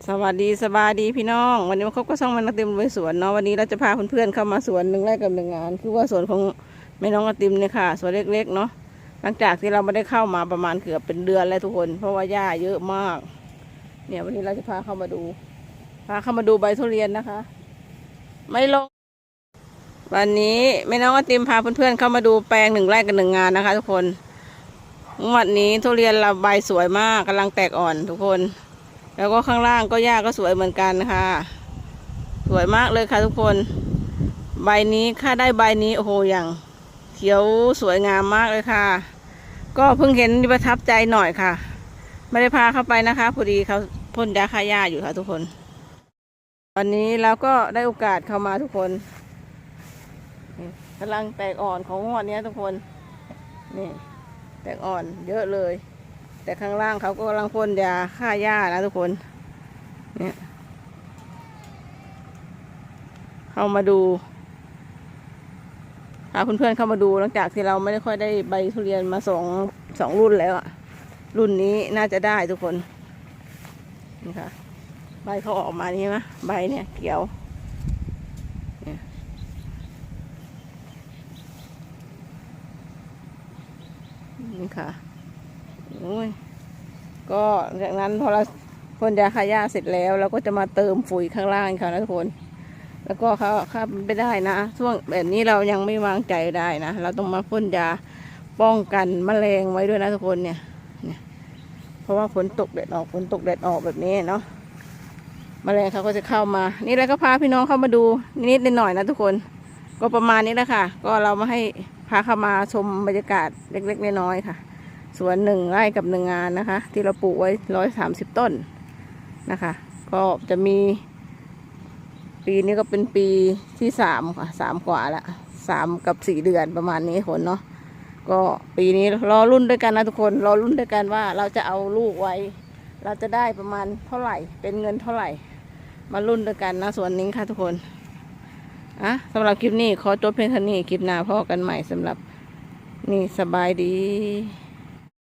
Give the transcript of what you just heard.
สวัสดีสบายดีพี่น้อง วันนี้มาพบก็ช่องมันกระติมไปสวนเนาะวันนี้เราจะพาเพื่อนๆเข้ามาสวนหนึ่งไร่กับหนึ่งงาน คือว่าสวนของแม่น้องกระติมเนี่ยค่ะสวนเล็กๆเนาะหลังจากที่เราไม่ได้เข้ามาประมาณเกือบเป็นเดือนแล้วทุกคน เพราะว่าหญ้าเยอะมาก เนี่ยวันนี้เราจะพาเข้ามาดู พาเข้ามาดูใบทุเรียนนะคะ ไม่ลง วันนี้แม่น้องกระติมพาเพื่อนๆเข้ามาดูแปลงหนึ่งไร่กับหนึ่งงานนะคะ ทุกคนงวดนี้ทุเรียนเราใบสวยมากกำลังแตกอ่อนทุกคน แล้วก็ข้างล่างก็หญ้าก็สวยเหมือนกันค่ะ สวยมากเลยค่ะทุกคน ใบนี้ค่าได้ใบนี้โอ้โหอย่าง เขียวสวยงามมากเลยค่ะ ก็เพิ่งเห็นประทับใจหน่อยค่ะ ไม่ได้พาเข้าไปนะคะพอดีเขาพ่นยาฆ่าหญ้าอยู่ค่ะทุกคน วันนี้เราก็ได้โอกาสเข้ามาทุกคนกำลังแตกอ่อนของงวดเนี้ยทุกคน นี่ แตกอ่อนเยอะเลย แต่ข้างล่างเขาก็กำลังพ่นยาฆ่าหญ้านะทุกคน เนี่ยเข้ามาดูพาเพื่อนๆเข้ามาดูหลังจากที่เราไม่ได้ค่อยได้ใบทุเรียนมาสองสองรุ่นแล้วอะรุ่นนี้น่าจะได้ทุกคนนี่ค่ะใบเขาออกมานี่ไหมใบเนี่ยเขียวนี่ค่ะ ยก็จากนั้นพอเราพ่นยาฆ่าหญ้าเสร็จแล้ว เราก็จะมาเติมปุ๋ยข้างล่างค่ะนะทุกคน แล้วก็เขาข้าไม่ได้นะช่วงแบบนี้เรายังไม่วางใจได้นะเราต้องมาพ่นยาป้องกันแมลงไว้ด้วยนะทุกคนเนี่ยเนี่ย เพราะว่าฝนตกแดดออกฝนตกแดดออกแบบนี้เนาะแมลงเขาก็จะเข้ามา นี่แล้วก็พาพี่น้องเข้ามาดูนิดๆหน่อยๆนะทุกคน ก็ประมาณนี้แหละค่ะ ก็เรามาให้พาเข้ามาชมบรรยากาศเล็กๆน้อยๆค่ะ สวนหนึ่งไร่กับหนึ่งงานนะคะ ที่เราปลูกไว้ร้อยสามสิบต้นนะคะ ก็จะมี ปีนี้ก็เป็นปีที่สามค่ะสามกว่าละสามกับสี่เดือนประมาณนี้ผลเนาะก็ปีนี้รอรุ่นด้วยกันนะทุกคนรอรุ่นด้วยกันว่าเราจะเอาลูกไว้ เราจะได้ประมาณเท่าไหร่ เป็นเงินเท่าไหร่ มารุ่นด้วยกันนะส่วนนี้ค่ะทุกคนอะสำหรับคลิปนี้ขอจบเพียงเท่านี้คลิปหน้าพอกันใหม่สำหรับนี่สบายดี